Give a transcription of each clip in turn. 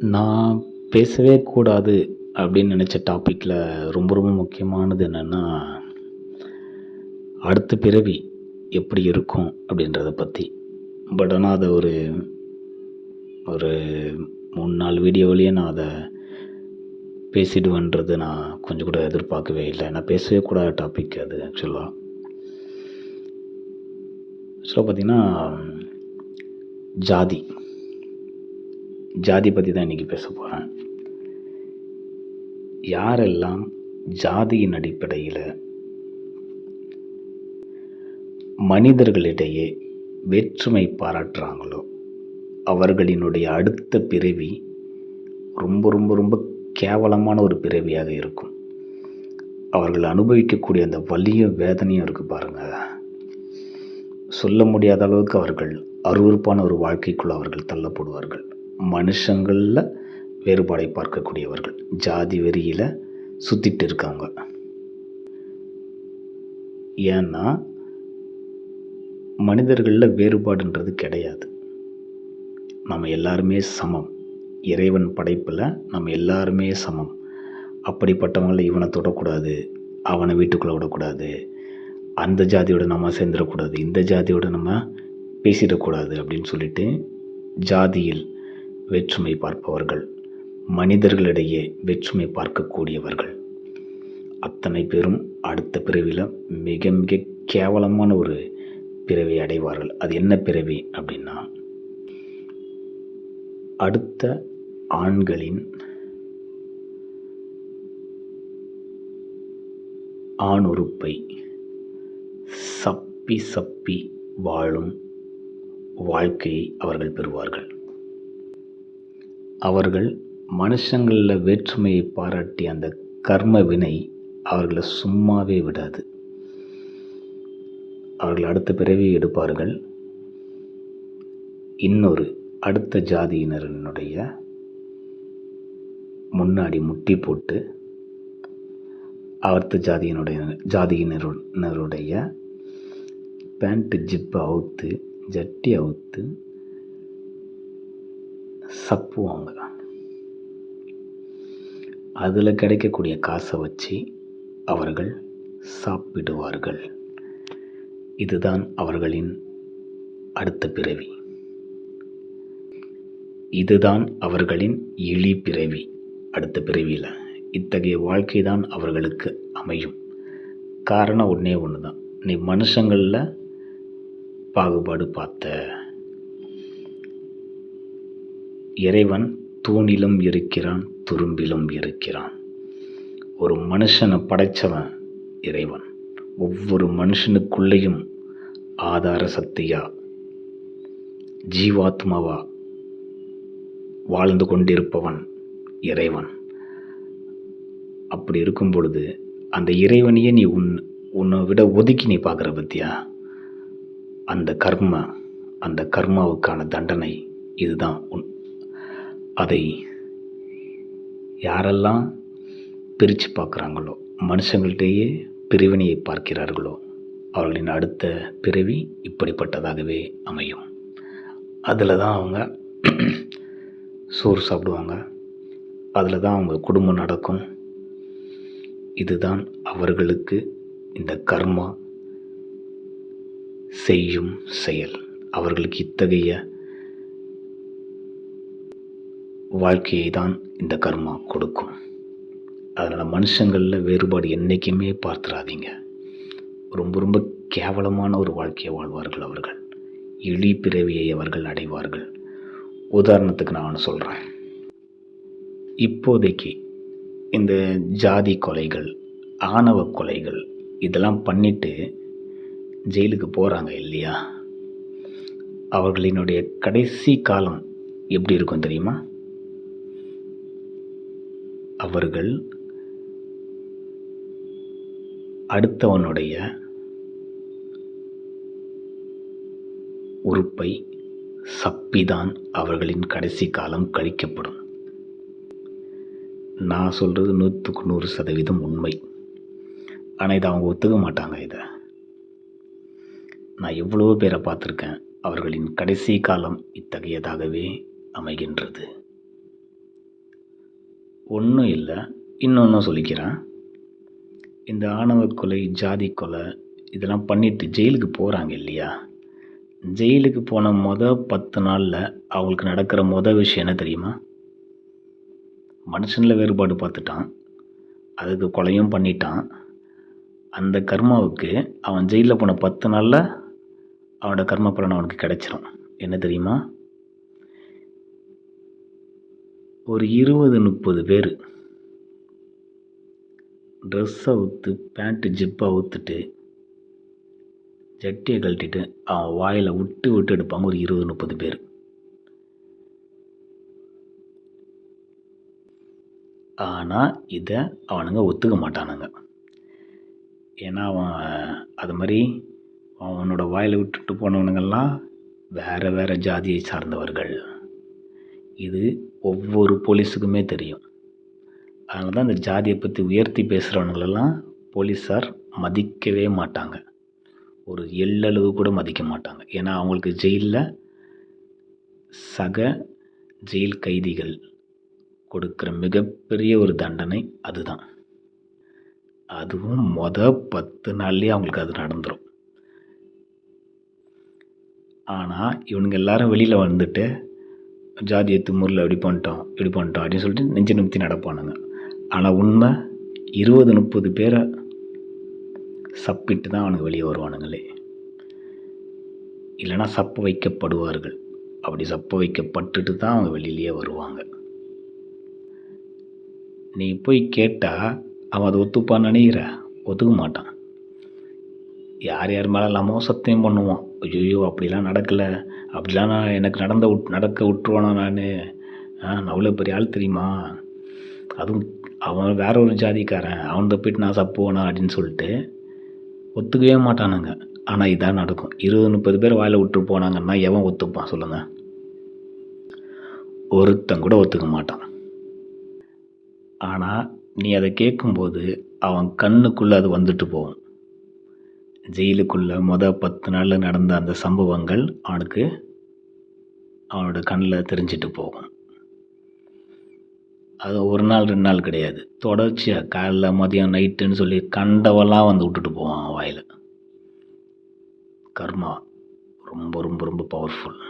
நான் பேசவே கூடாது அப்படின்னு நினச்ச டாப்பிக்கில் ரொம்ப ரொம்ப முக்கியமானது என்னென்னா அடுத்த பிறவி எப்படி இருக்கும் அப்படின்றத பற்றி பட் ஆனால் அதை ஒரு ஒரு மூணு நாலு வீடியோவிலேயே நான் அதை பேசிடுவேன்றது நான் கொஞ்சம் கூட எதிர்பார்க்கவே இல்லை. நான் பேசவே கூடாத டாபிக் அது ஆக்சுவலாக ஆக்சுவலாக பார்த்திங்கன்னா ஜாதி. ஜாதி பற்றி தான் இன்றைக்கி பேச போகிறேன் யாரெல்லாம் ஜாதியின் அடிப்படையில் மனிதர்களிடையே வேற்றுமை பாராட்டுறாங்களோ அவர்களினுடைய அடுத்த பிறவி ரொம்ப ரொம்ப ரொம்ப கேவலமான ஒரு பிறவியாக இருக்கும். அவர்கள் அனுபவிக்கக்கூடிய அந்த வலியும் வேதனையும் இருக்குது பாருங்கள் சொல்ல முடியாத அளவுக்கு அவர்கள் அருவருப்பான ஒரு வாழ்க்கைக்குள் அவர்கள் தள்ளப்படுவார்கள். மனுஷங்களில் வேறுபாடை பார்க்கக்கூடியவர்கள். ஜாதி வெறியில் சுற்றிட்டு இருக்காங்க. ஏன்னா மனிதர்களில் வேறுபாடுன்றது கிடையாது. நம்ம எல்லாருமே சமம். இறைவன் படைப்பில் நம்ம எல்லாருமே சமம். அப்படிப்பட்டவங்கள இவனை தொடக்கூடாது அவனை வீட்டுக்குள்ளே விடக்கூடாது அந்த ஜாதியோட நம்ம சேர்ந்துடக்கூடாது இந்த ஜாதியோட நம்ம பேசிடக்கூடாது அப்படின்னு சொல்லிட்டு ஜாதியில் வேற்றுமை பார்ப்பவர்கள் மனிதர்களிடையே வேற்றுமை பார்க்கக்கூடியவர்கள். அத்தனை பேரும் அடுத்த பிறவியில் மிக மிக கேவலமான ஒரு பிறவி அடைவார்கள். அது என்ன பிறவி அப்படின்னா அடுத்த ஆண்களின் ஆண் உறுப்பை சப்பி சப்பி வாழும் வாழ்க்கையை அவர்கள் பெறுவார்கள். அவர்கள் மனுஷங்களில் வேற்றுமையை பாராட்டி அந்த கர்ம வினை அவர்களை சும்மாவே விடாது. அவர்கள் அடுத்த பிறவி எடுப்பார்கள். இன்னொரு அடுத்த ஜாதியினரினுடைய முன்னாடி முட்டி போட்டு அடுத்த ஜாதியினுடைய ஜாதியினருடைய பேண்ட்டு ஜிப்பை அவுத்து ஜட்டி அவுத்து சப்புவாங்க. அதில் கிடைக்கக்கூடிய காசை வச்சு அவர்கள் சாப்பிடுவார்கள். இதுதான் அவர்களின் அடுத்த பிறவி. இதுதான் அவர்களின் இழி பிறவி. அடுத்த பிறவியில். இத்தகைய வாழ்க்கை தான் அவர்களுக்கு அமையும். காரணம் ஒன்றே ஒன்று தான் நீ மனுஷங்களில் பாகுபாடு பார்த்த இறைவன் தூணிலும் இருக்கிறான் துரும்பிலும் இருக்கிறான். ஒரு மனுஷனை படைத்தவன் இறைவன். ஒவ்வொரு மனுஷனுக்குள்ளேயும் ஆதார சக்தியா ஜீவாத்மாவா வாழ்ந்து கொண்டிருப்பவன் இறைவன். அப்படி இருக்கும் பொழுது அந்த இறைவனையே நீ உன் உன்னை விட ஒதுக்கி நீ பார்க்குற பத்தியா? அந்த கர்ம அந்த கர்மாவுக்கான தண்டனை இதுதான் உன் அதை யாரெல்லாம் பிரித்து பார்க்குறாங்களோ மனுஷங்கள்கிட்டயே பிரிவினையை பார்க்கிறார்களோ அவர்களின் அடுத்த பிறவி இப்படிப்பட்டதாகவே அமையும். அதில் தான் அவங்க சோறு சாப்பிடுவாங்க. அதில் தான் அவங்க குடும்பம் நடக்கும். இதுதான் அவர்களுக்கு இந்த கர்மா செய்யும் செயல். அவர்களுக்கு இத்தகைய வாழ்க்கையை தான் இந்த கர்மா கொடுக்கும். அதனால் மனுஷங்களில் வேறுபாடு என்றைக்குமே பார்த்துடாதீங்க ரொம்ப ரொம்ப கேவலமான ஒரு வாழ்க்கையை வாழ்வார்கள் அவர்கள். இழி பிறவியை அவர்கள் அடைவார்கள். உதாரணத்துக்கு நான் ஒன்று சொல்கிறேன் இப்போதைக்கு இந்த ஜாதி கொலைகள் ஆணவ கொலைகள் இதெல்லாம் பண்ணிட்டு ஜெயிலுக்கு போகிறாங்க இல்லையா? அவர்களினுடைய கடைசி காலம் எப்படி இருக்கும் தெரியுமா? அவர்கள் அடுத்தவனுடைய உறுப்பை சப்பிதான் அவர்களின் கடைசி காலம் கழிக்கப்படும். நான் சொல்கிறது நூற்றுக்கு நூறு சதவீதம் உண்மை. ஆனால் இதை அவங்க ஒத்துக்க மாட்டாங்க இதை. நான் எவ்வளோ பேரை பார்த்துருக்கேன். அவர்களின் கடைசி காலம் இத்தகையதாகவே அமைகின்றது. ஒன்றும் இல்லை இன்னொன்றும் சொல்லிக்கிறேன். இந்த ஆணவ கொலை ஜாதி கொலை இதெல்லாம் பண்ணிட்டு ஜெயிலுக்கு போகிறாங்க இல்லையா? ஜெயிலுக்கு போன மொதல் பத்து நாளில் அவங்களுக்கு நடக்கிற மொதல் விஷயம் என்ன தெரியுமா? மனுஷனில் வேறுபாடு பார்த்துட்டான். அதுக்கு கொலையும் பண்ணிட்டான். அந்த கர்மாவுக்கு அவன் ஜெயிலில் போன பத்து நாளில் அவனோட கர்ம பலன் அவனுக்கு கிடைச்சிரும். என்ன தெரியுமா? ஒரு இருபது முப்பது பேர். ட்ரெஸ் அவுத்து பேண்ட்டு ஜிப்பை அவுத்துட்டு ஜட்டியை கழட்டிட்டு அவன் வாயில் விட்டு விட்டு எடுப்பாங்க ஒரு இருபது முப்பது பேர். ஆனால் இதை அவனுங்க ஒத்துக்க மாட்டானுங்க. ஏன்னா அவன் அது மாதிரி அவனோட வாயில் விட்டுட்டு போனவனுங்கெல்லாம் வேறு வேறு ஜாதியை சார்ந்தவர்கள். இது ஒவ்வொரு போலீஸுக்குமே தெரியும். அதனால தான் இந்த ஜாதியை பற்றி உயர்த்தி பேசுகிறவங்களெல்லாம் போலீஸார் மதிக்கவே மாட்டாங்க. ஒரு எள்ளளவு கூட மதிக்க மாட்டாங்க. ஏன்னா அவங்களுக்கு ஜெயிலில் சக ஜெயில் கைதிகள் கொடுக்குற மிகப்பெரிய ஒரு தண்டனை அதுதான். அதுவும் மொத பத்து நாள்லேயே அவங்களுக்கு அது நடந்துடும் ஆனால் இவனுங்க எல்லாரும் வெளியில் வந்துட்டு ஜாதியை திமுறில் இப்படி பண்ணிட்டோம் இப்படி பண்ணிட்டோம் அப்படின்னு சொல்லிட்டு நெஞ்சு நிமித்தி நடப்பானுங்க. ஆனால் உண்மை இருபது முப்பது பேரை சப்பிட்டு தான் அவனுக்கு வெளியே வருவானுங்களே. இல்லைன்னா சப்ப வைக்கப்படுவார்கள். அப்படி சப்ப வைக்கப்பட்டுட்டு தான் அவங்க வெளியிலேயே வருவாங்க. நீ போய் கேட்டால் அவன் அதை ஒத்துப்பான்னு நினைக்கிற? ஒத்துக்க மாட்டான். யார் யார் மேலே இல்லாமல் சத்தியம் பண்ணுவான்? ஐயோ அப்படிலாம் நடக்கலை. அப்படிலாம் நான் எனக்கு நடந்த விட் நடக்க விட்ருவானா நான்? நான் அவ்வளோ பெரிய ஆள் தெரியுமா? அதுவும் அவன் வேற ஒரு ஜாதிக்காரன். அவன்கிட்ட போயிட்டு நான் சப்புவேனா அப்படின்னு சொல்லிட்டு ஒத்துக்கவே மாட்டானுங்க. ஆனால் இதான் நடக்கும். இருபது முப்பது பேர் வாயில் விட்டு போனாங்கன்னா எவன் ஒத்துப்பான் சொல்லுங்கள் ஒருத்தன் கூட ஒத்துக்க மாட்டான். ஆனால் நீ அதை கேட்கும்போது அவன் கண்ணுக்குள்ளே அது வந்துட்டு போகும். ஜெயிலுக்குள்ளே மொதல் பத்து நாளில் நடந்த அந்த சம்பவங்கள் அவனுக்கு அவனோட கண்ணில் தெரிஞ்சிட்டு போகும். அது ஒரு நாள் ரெண்டு நாள் கிடையாது. தொடர்ச்சியாக காலைல மதியம் நைட்டுன்னு சொல்லி கண்டவெல்லாம் வந்து விட்டுட்டு போவான் வாயில். கர்மா ரொம்ப ரொம்ப ரொம்ப பவர்ஃபுல்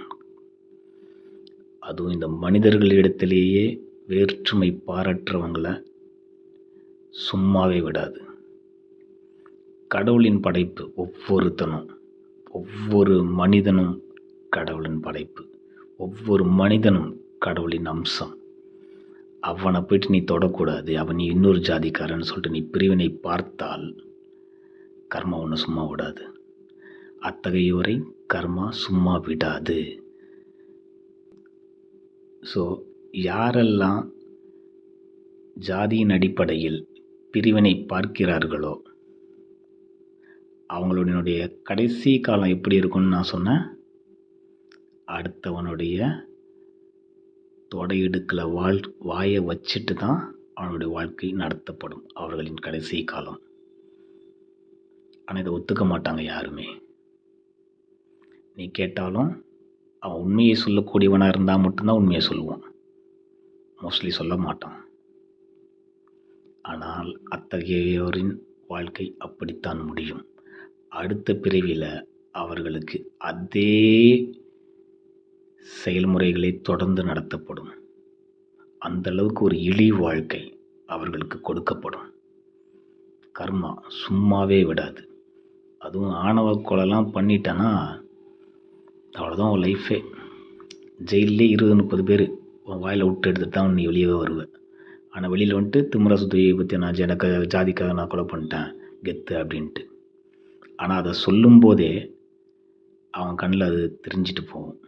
அதுவும் இந்த மனிதர்களிடத்திலேயே வேற்றுமை பாராட்டுறவங்கள சும்மாவே விடாது. கடவுளின் படைப்பு ஒவ்வொருத்தனும் ஒவ்வொரு மனிதனும் கடவுளின் படைப்பு. ஒவ்வொரு மனிதனும் கடவுளின் அம்சம். அவனை போயிட்டு நீ தொடக்கூடாது. அவன் நீ இன்னொரு ஜாதிக்காரன்னு சொல்லிட்டு நீ பிரிவினை பார்த்தால் கர்மா ஒன்று சும்மா விடாது. அத்தகையோரை கர்மா சும்மா விடாது. ஸோ யாரெல்லாம் ஜாதியின் அடிப்படையில் பிரிவினை பார்க்கிறார்களோ அவங்களுடைய கடைசி காலம் எப்படி இருக்கும்னு நான் சொன்னேன். அடுத்தவனுடைய தொடையிடுக்கில் வாழ் வாயை வச்சுட்டு தான் அவனுடைய வாழ்க்கை நடத்தப்படும். அவர்களின் கடைசி காலம். ஆனால் இதை ஒத்துக்க மாட்டாங்க யாருமே. நீ கேட்டாலும் அவன் உண்மையை சொல்லக்கூடியவனாக இருந்தால் மட்டும்தான் உண்மையை சொல்லுவான். மோஸ்ட்லி சொல்ல மாட்டான். ஆனால் அத்தகையோரின் வாழ்க்கை அப்படித்தான் முடியும். அடுத்த பிறவியில் அவர்களுக்கு அதே செயல்முறைகளே தொடர்ந்து நடத்தப்படும். அந்த அளவுக்கு ஒரு இழி வாழ்க்கை அவர்களுக்கு கொடுக்கப்படும். கர்மா சும்மாவே விடாது. அதுவும் ஆணவ கொலைலாம் பண்ணிட்டேன்னா அவ்வளோதான் உன் லைஃபே ஜெயிலே இருபது முப்பது பேர் உன் வாயில் விட்டு எடுத்துட்டு தான் நீ வெளியவே வருவேன் ஆனால் வெளியில் வந்துட்டு திமுற சுத்தியை பற்றி நான் எனக்கு ஜாதிக்காக நான் கொலை பண்ணிட்டேன் கெத்து அப்படின்ட்டு. ஆனால் அதை சொல்லும்போதே அவன் கண்ணில் அது தெரிஞ்சிட்டு போகும்.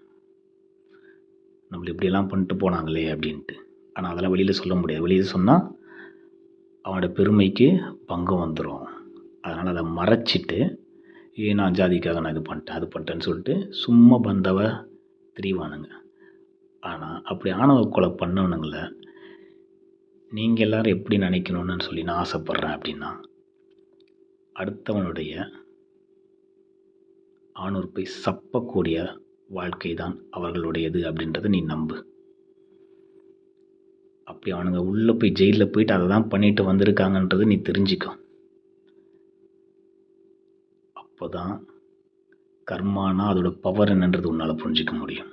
நம்மளை இப்படியெல்லாம் பண்ணிட்டு போனாங்களே அப்படின்ட்டு. ஆனால் அதெல்லாம் வெளியில் சொல்ல முடியாது. வெளியில் சொன்னால் அவனோட பெருமைக்கு பங்கம் வந்துடும் அதனால் அதை மறைச்சிட்டு ஏ நான் ஜாதிக்காக நான் இது பண்ணிட்டேன் அது பண்ணிட்டேன்னு சொல்லிட்டு சும்மா பந்தவ திரிவானுங்க. ஆனால் அப்படி ஆணவ கொலை பண்ணவனுங்கள நீங்கள் எல்லோரும் எப்படி நினைக்கணும்னு சொல்லி நான் ஆசைப்பட்றேன் அப்படின்னா அடுத்தவனுடைய ஆணுறுப்பை சப்பக்கூடிய வாழ்க்கை தான் அவர்களுடையது அப்படின்றத நீ நம்பு. அப்படி அவனுங்க உள்ளே போய் ஜெயிலில் போயிட்டு அதை தான் பண்ணிட்டு வந்திருக்காங்கன்றது நீ தெரிஞ்சுக்கோ. அப்போ தான் கர்மானா அதோட பவர் என்னன்றது உன்னால் புரிஞ்சிக்க முடியும்.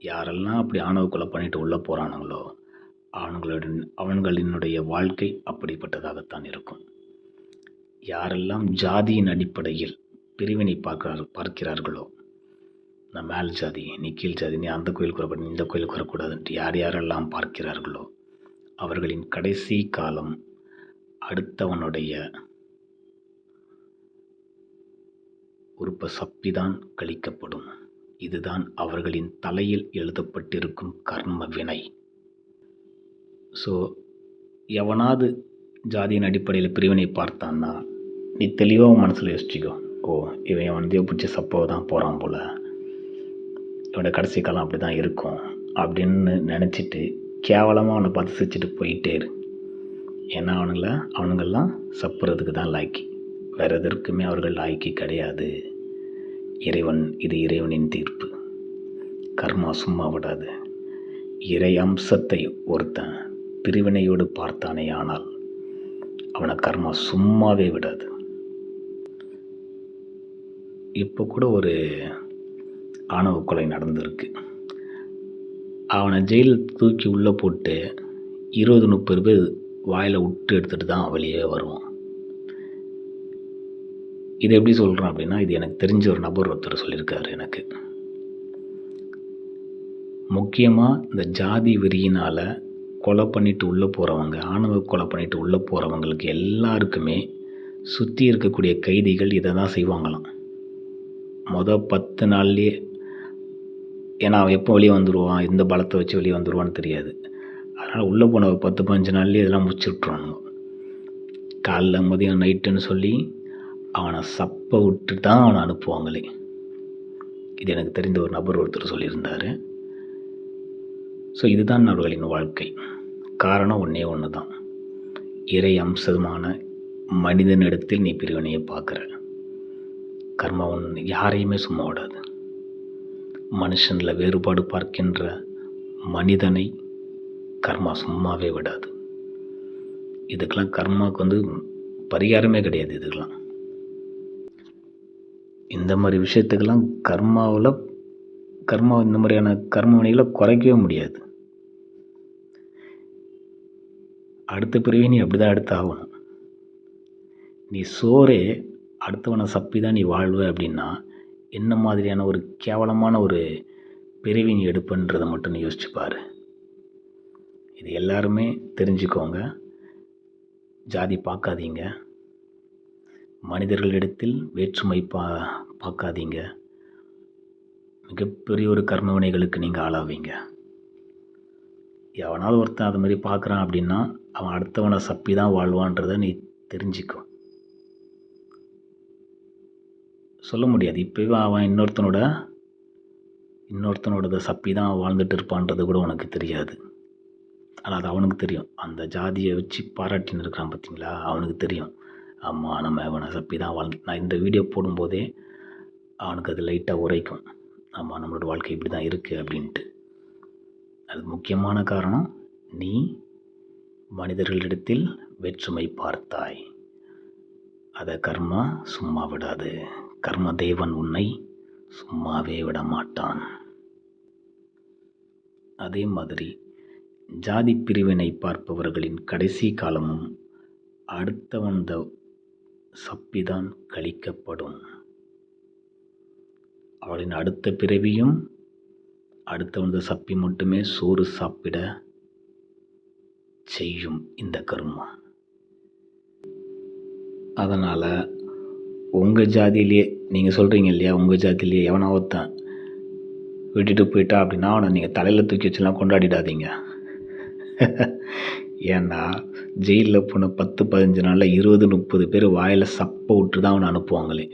யாரெல்லாம் அப்படி ஆணவ கொலை பண்ணிட்டு உள்ளே போகிறானுங்களோ அவங்களோட அவன்களினுடைய வாழ்க்கை அப்படிப்பட்டதாகத்தான் இருக்கும். யாரெல்லாம் ஜாதியின் அடிப்படையில் பிரிவினை பார்க்கிறார் பார்க்கிறார்களோ நான் மேல் ஜாதி நீ கீழ் ஜாதி நீ அந்த கோயிலுக்கு வரக்கூடாது இந்த கோயிலுக்கு வரக்கூடாதுன்ட்டு யார் யாரெல்லாம் பார்க்கிறார்களோ அவர்களின் கடைசி காலம் அடுத்தவனுடைய உறுப்பை சப்பிதான் கழிக்கப்படும். இதுதான் அவர்களின் தலையில் எழுதப்பட்டிருக்கும் கர்ம வினை. ஸோ எவனாவது ஜாதியின் அடிப்படையில் பிரிவினை பார்த்தான்னா நீ தெளிவாக மனசில் யோசிச்சிக்கோ ஓ இவன் எவனதையோ பிடிச்ச சப்போ தான் போகிறான் போல். இவனோட கடைசி காலம் அப்படி தான் இருக்கும் அப்படின்னு நினச்சிட்டு கேவலமாக அவனை பார்த்து சிரிச்சிட்டு போயிட்டே இரு. ஏன்னா அவனுங்கள அவனுங்கெல்லாம் சப்புறதுக்கு தான் லாய்க்கி வேறு எதற்குமே அவர்கள் லாய்க்கி கிடையாது. இறைவன் இது இறைவனின் தீர்ப்பு. கர்மா சும்மா விடாது. இறை அம்சத்தை ஒருத்தன் பிரிவினையோடு பார்த்தானே ஆனால் அவனை கர்மா சும்மாவே விடாது. இப்போ கூட ஒரு ஆணவ கொலை நடந்திருக்கு. அவனை ஜெயிலில் தூக்கி உள்ளே போட்டு இருபது முப்பது பேர் வாயில் விட்டு எடுத்துகிட்டு தான் வெளியே வருவான். இது எப்படி சொல்கிறேன் அப்படின்னா இது எனக்கு தெரிஞ்ச ஒரு நபர் ஒருத்தர் சொல்லியிருக்காரு எனக்கு. முக்கியமாக இந்த ஜாதி வெறியினால் கொலை பண்ணிட்டு உள்ளே போகிறவங்க ஆணவ கொலை பண்ணிட்டு உள்ளே போகிறவங்களுக்கு எல்லாருக்குமே சுற்றி இருக்கக்கூடிய கைதிகள் இதை தான் செய்வாங்களாம். மொதல் பத்து நாள்லேயே ஏன்னா அவன் எப்போ வெளியே வந்துடுவான் எந்த பலத்தை வச்சு வெளியே வந்துடுவான்னு தெரியாது. அதனால் உள்ளே போன ஒரு பத்து பதினஞ்சு நாள்லேயே இதெல்லாம் முடிச்சு விட்ருவானுங்க காலைல மதியம் நைட்டுன்னு சொல்லி அவனை சப்ப விட்டு தான் அவனை அனுப்புவாங்களே. இது எனக்கு தெரிந்த ஒரு நபர் ஒருத்தர் சொல்லியிருந்தார். ஸோ இதுதான் அவர்களின் வாழ்க்கை. காரணம் ஒன்றே ஒன்று தான் இறை அம்சமான மனிதனிடத்தில் நீ பிரிவினையை பார்க்குற. கர்மா யாரையுமே சும்மா விடாது. மனுஷனில் வேறுபாடு பார்க்கின்ற மனிதனை கர்மா சும்மாவே விடாது. இதுக்கெல்லாம் கர்மாவுக்கு வந்து பரிகாரமே கிடையாது இதுக்கெல்லாம். இந்த மாதிரி விஷயத்துக்கெல்லாம் கர்மாவில் கர்மா இந்த மாதிரியான கர்ம வினைகளை குறைக்கவே முடியாது. அடுத்த பிறவி நீ அப்படி தான் எடுத்து ஆகணும். நீ சோறே அடுத்தவனை சப்பி தான் நீ வாழ்வ அப்படின்னா என்ன மாதிரியான ஒரு கேவலமான ஒரு பிரிவின் நீ எடுப்பன்றதை மட்டும் நீ யோசிச்சு பாரு. இது எல்லாருமே தெரிஞ்சுக்கோங்க. ஜாதி பார்க்காதீங்க. மனிதர்களிடத்தில் வேற்றுமை பா பார்க்காதீங்க. மிகப்பெரிய ஒரு கர்மவினைகளுக்கு நீங்கள் ஆளாவீங்க. எவனாவது ஒருத்தன் அது மாதிரி பார்க்குறான் அப்படின்னா அவன் அடுத்தவனை சப்பி தான் வாழ்வான்றதை நீ தெரிஞ்சுக்கும் சொல்ல முடியாது. இப்போவே அவன் இன்னொருத்தனோட இன்னொருத்தனோட சப்பி தான் வாழ்ந்துட்டு இருப்பான்றது கூட உனக்கு தெரியாது. ஆனால் அது அவனுக்கு தெரியும். அந்த ஜாதியை வச்சு பாராட்டின்னு இருக்கிறான் பார்த்தீங்களா அவனுக்கு தெரியும். ஆமாம் நம்ம அவனை சப்பி தான் வாழ்ந்து நான் இந்த வீடியோ போடும்போதே அவனுக்கு அது லைட்டாக உரைக்கும். ஆமாம் நம்மளோட வாழ்க்கை இப்படி தான் இருக்குது அப்படின்ட்டு. அது முக்கியமான காரணம் நீ மனிதர்களிடத்தில் வேற்றுமை பார்த்தாய். அதை கர்மா சும்மா விடாது. கர்ம தேவன் உன்னை சும்மாவே விட மாட்டான் அதே மாதிரி ஜாதி பிரிவினை பார்ப்பவர்களின் கடைசி காலமும் அடுத்த வந்த சப்பிதான் கழிக்கப்படும். அவளின் அடுத்த பிறவியும் அடுத்தவனது சப்பி மட்டுமே சோறு சாப்பிட செய்யும் இந்த கர்மம் அதனால் உங்கள் ஜாதியிலேயே நீங்கள் சொல்கிறீங்க இல்லையா உங்கள் ஜாதியிலேயே எவனா ஒருத்தன் விட்டுட்டு போயிட்டா அப்படின்னா அவனை நீங்கள் தலையில் தூக்கி வச்சுலாம் கொண்டாடிடாதீங்க. ஏன்னா ஜெயிலில் போன பத்து பதினஞ்சு நாளில் இருபது முப்பது பேர் வாயில் சப்பை விட்டு தான் அவனை அனுப்புவாங்களே.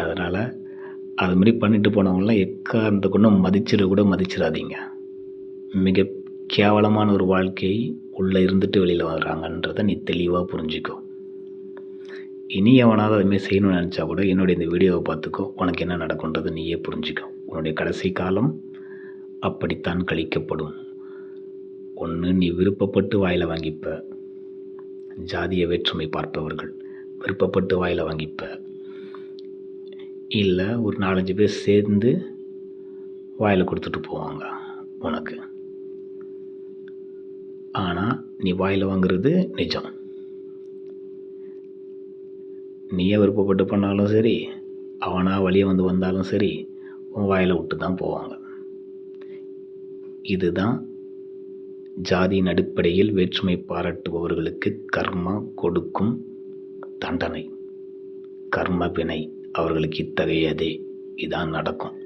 அதனால் அது மாதிரி பண்ணிட்டு போனவங்களாம் எக்காரணத்தை கொண்டு மதிச்சிட கூட மதிச்சிடாதீங்க. மிக கேவலமான ஒரு வாழ்க்கையை உள்ளே இருந்துட்டு வெளியில் வர்றாங்கன்றதை நீ தெளிவாக புரிஞ்சுக்கோ. இனி எவனாவது அதுமாரி செய்யணும்னு நினச்சா கூட என்னுடைய இந்த வீடியோவை பார்த்துக்கோ. உனக்கு என்ன நடக்குன்றது நீயே புரிஞ்சுக்கோ. உன்னுடைய கடைசி காலம் அப்படித்தான் கழிக்கப்படும். ஒன்று நீ விருப்பப்பட்டு வாயில் வாங்கிப்ப. ஜாதிய வேற்றுமை பார்ப்பவர்கள் விருப்பப்பட்டு வாயில் வாங்கிப்ப. இல்லை ஒரு நாலஞ்சு பேர் சேர்ந்து வாயில் கொடுத்துட்டு போவாங்க உனக்கு. ஆனால் நீ வாயில் வாங்குறது நிஜம். நீயே விருப்பப்பட்டு பண்ணாலும் சரி அவனாக வழியே வந்து வந்தாலும் சரி உன் வாயில் விட்டு தான் போவாங்க. இதுதான் ஜாதியின் அடிப்படையில் வேற்றுமை பாராட்டுபவர்களுக்கு கர்மா கொடுக்கும் தண்டனை. கர்ம வினை அவர்களுக்கு இத்தகையதே இதான் நடக்கும்.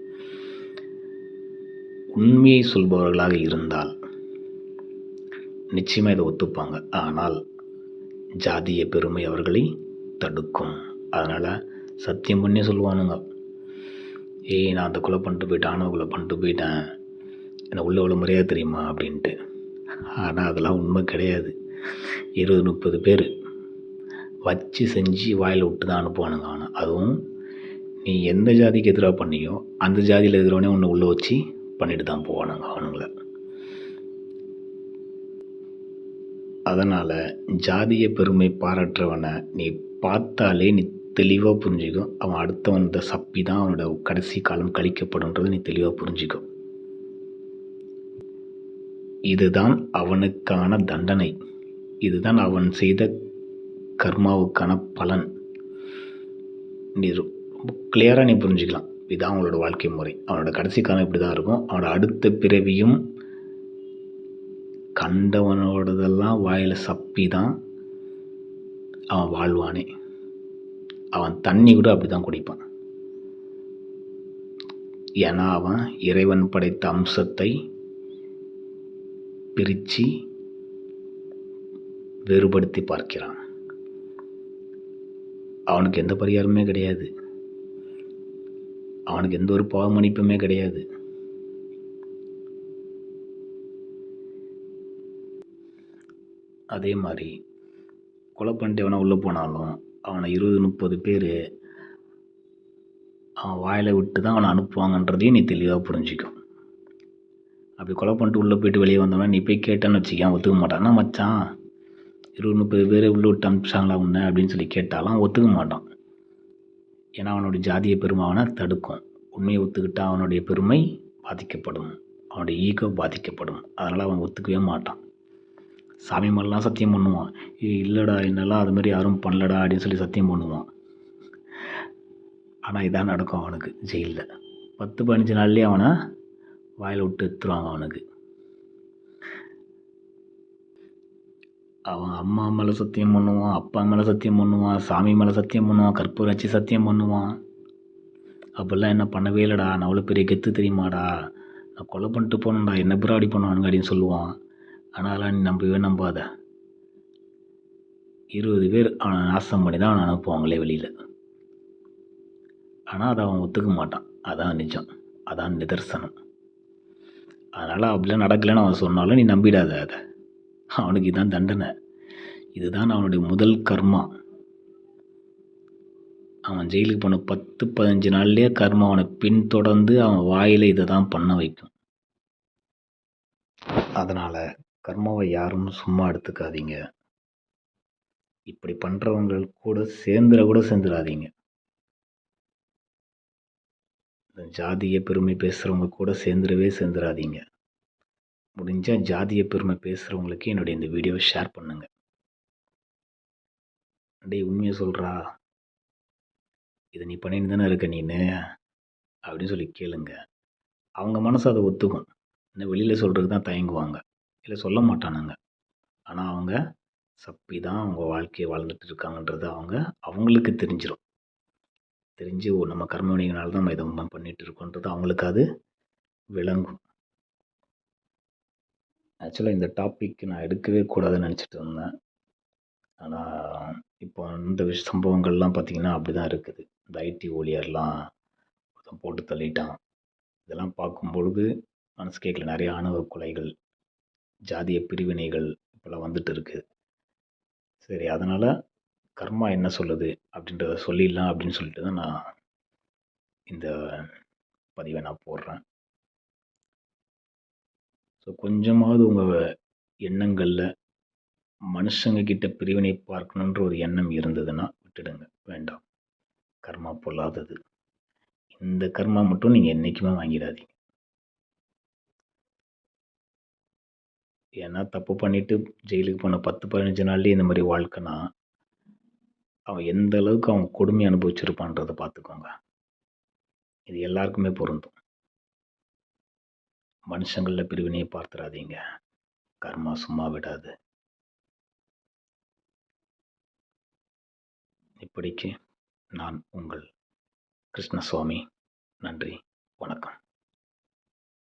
உண்மையை சொல்பவர்களாக இருந்தால் நிச்சயமாக இதை ஒத்துப்பாங்க. ஆனால் ஜாதிய பெருமை அவர்களை தடுக்கும். அதனால் சத்தியம் பண்ணி சொல்லுவானுங்க. ஏய் நான் அந்த கொலை பண்ணிட்டு போயிட்டேன் ஆணவ கொலை பண்ணிட்டு போயிட்டேன். எனக்கு உள்ள எவ்வளோ மரியாதை தெரியுமா அப்படின்ட்டு. ஆனால் அதெல்லாம் உண்மை கிடையாது. இருபது முப்பது பேர் வச்சு செஞ்சு வாயில் விட்டு தான் அனுப்புவானுங்க ஆனால் அதுவும் நீ எந்த ஜாதிக்கு எதிராக பண்ணியோ அந்த ஜாதியில் எதிரவனே ஒன்று உள்ளே வச்சு பண்ணிட்டு தான் போவானுங்க அவனுங்கள. அதனால் ஜாதிய பெருமை பாராட்டுறவனை நீ பார்த்தாலே நீ தெளிவாக புரிஞ்சுக்கும் அவன் அடுத்தவன் சப்பி தான் அவனோட கடைசி காலம் கழிக்கப்படும்ன்றதை நீ தெளிவாக புரிஞ்சுக்கும் இதுதான் அவனுக்கான தண்டனை. இதுதான் அவன் செய்த கர்மாவுக்கான பலன். நீ ரொம்ப கிளியராக நீ புரிஞ்சுக்கலாம். இதுதான் அவனோட வாழ்க்கை முறை. அவனோட கடைசி காலம் இப்படி தான் இருக்கும். அவனோட அடுத்த பிறவியும் கண்டவனோடதெல்லாம் வாயில் சப்பி தான். அவன் வாழ்வானே. அவன் தண்ணி கூட அப்படி தான் குடிப்பான். ஏன்னா அவன் இறைவன் படைத்த அம்சத்தை பிரித்து வேறுபடுத்தி பார்க்கிறான். அவனுக்கு எந்த பரிகாரமே கிடையாது. அவனுக்கு எந்த ஒரு பாவமணிப்புமே கிடையாது. அதே மாதிரி கொலை பண்ணிட்டு எவனா உள்ளே போனாலும் அவனை இருபது முப்பது பேர் அவன் வாயில் விட்டு தான் அவனை அனுப்புவாங்கன்றதையும் நீ தெளிவாக புரிஞ்சிக்கும் அப்படி கொலை பண்ணிட்டு உள்ளே போயிட்டு வெளியே வந்தவன் நீ போய் கேட்டேன்னு வச்சுக்கேன் ஒத்துக்க மாட்டான். ஆனால் மச்சான்? இருபது முப்பது பேர் உள்ளே விட்டு அனுப்பிச்சாங்களா உன்ன அப்படின்னு சொல்லி கேட்டாலும் ஒத்துக்க மாட்டான். ஏன்னா அவனுடைய ஜாதிய பெருமை அவனை தடுக்கும். உண்மையை ஒத்துக்கிட்டால் அவனுடைய பெருமை பாதிக்கப்படும். அவனுடைய ஈகோ பாதிக்கப்படும். அதனால் அவன் ஒத்துக்கவே மாட்டான். சாமி மேலெலாம் சத்தியம் பண்ணுவான். ஏய் இல்லைடா என்னெல்லாம் அது மாதிரி யாரும் பண்ணலடா அப்படின்னு சொல்லி சத்தியம் பண்ணுவான். ஆனால் இதான் நடக்கும் அவனுக்கு ஜெயிலில். பத்து பதினஞ்சு நாள்லேயே அவனை வாயில் விட்டு எடுத்துருவாங்க அவனுக்கு. அவன் அம்மா மேலே சத்தியம் பண்ணுவான் அப்பா மேலே சத்தியம் பண்ணுவான் சாமி மேலே சத்தியம் பண்ணுவான் கற்பூரம் வச்சு சத்தியம் பண்ணுவான். அப்படிலாம் என்ன பண்ணவே இல்லைடா நான் அவ்வளோ பெரிய கெத்து தெரியுமாடா? நான் கொலை பண்ணிட்டு போனேன்டா என்ன பிராடி பண்ணுவானுங்க அப்படின்னு சொல்லுவான். ஆனால் நீ நம்பவே நம்பாத. இருபது பேர் அவனை நாசம் பண்ணி தான் அவனை அனுப்புவாங்களே வெளியில். ஆனால் அதை அவன் ஒத்துக்க மாட்டான். அதான் நிஜம். அதான் நிதர்சனம். அதனால் அப்படிலாம் நடக்கலைன்னு அவன் சொன்னாலும் நீ நம்பிடாத அதை. அவனுக்கு இதுதான் தண்டனை. இதுதான் அவனுடைய முதல் கர்மா. அவன் ஜெயிலுக்கு போன பத்து பதினஞ்சு நாள்லேயே கர்மா அவனை பின்தொடர்ந்து அவன் வாயில் இதை தான் பண்ண வைக்கும். அதனால் கர்மாவை யாரும் சும்மா எடுத்துக்காதீங்க. இப்படி பண்ணுறவங்கள் கூட சேர்ந்துட கூட சேர்ந்துடாதீங்க இந்த ஜாதிய பெருமை பேசுகிறவங்க கூட சேர்ந்துடவே சேர்ந்துடாதீங்க முடிஞ்சால் ஜாதிய பெருமை பேசுகிறவங்களுக்கு என்னுடைய இந்த வீடியோவை ஷேர் பண்ணுங்க. டேய் உண்மையை சொல்கிறா இதை நீ பண்ணிட்டு தானே இருக்க நீனு? அப்படின்னு சொல்லி கேளுங்க. அவங்க மனசு அதை ஒத்துக்கும். இன்னும் வெளியில் சொல்கிறதுக்கு தான் தயங்குவாங்க. இல்லை சொல்ல மாட்டானுங்க. ஆனால் அவங்க சப்பி தான் அவங்க வாழ்க்கையை வாழ்ந்துட்டு இருக்காங்கன்றது அவங்க அவங்களுக்கு தெரிஞ்சிடும் தெரிஞ்சு ஓ நம்ம கர்ம வினைகளால் தான் நம்ம இதை நம்ம பண்ணிகிட்டு இருக்கோன்றது அவங்களுக்கு அது விளங்கும். ஆக்சுவலாக இந்த டாபிக் நான் எடுக்கவே கூடாதுன்னு நினச்சிட்டு இருந்தேன். ஆனால் இப்போ இந்த விஷ சம்பவங்கள்லாம் பார்த்திங்கன்னா அப்படி தான் இருக்குது. இந்த ஐடி ஊழியர்லாம் போட்டு தள்ளிட்டான். இதெல்லாம் பார்க்கும் பொழுது மனசு கேட்கல நிறைய ஆணவ கொலைகள். ஜாதிய பிரிவினைகள் இப்போல்லாம் வந்துட்டு இருக்குது சரி அதனால் கர்மா என்ன சொல்லுது அப்படின்றத சொல்லிடலாம் அப்படின்னு சொல்லிட்டு தான் நான் இந்த பதிவை நான் போடுறேன். ஸோ கொஞ்சமாவது உங்கள் எண்ணங்களில் மனுஷங்க கிட்ட பிரிவினை பார்க்கணுன்ற ஒரு எண்ணம் இருந்ததுன்னா விட்டுடுங்க. வேண்டாம். கர்மா பொல்லாதது. இந்த கர்மா மட்டும் நீங்கள் என்றைக்குமே வாங்கிடாதீங்க. ஏன்னா தப்பு பண்ணிட்டு ஜெயிலுக்கு போன பத்து பதினஞ்சு நாள்லேயே இந்த மாதிரி வாழ்க்கைனா அவன் எந்த அளவுக்கு அவன் கொடுமை அனுபவிச்சிருப்பான்றதை பார்த்துக்கோங்க. இது எல்லாருக்குமே பொருந்தும். மனுஷங்களில் பிரிவினையை பார்த்துடாதீங்க கர்மா சும்மா விடாது. இப்படிக்கு நான் உங்கள் கிருஷ்ணசுவாமி. நன்றி. வணக்கம்.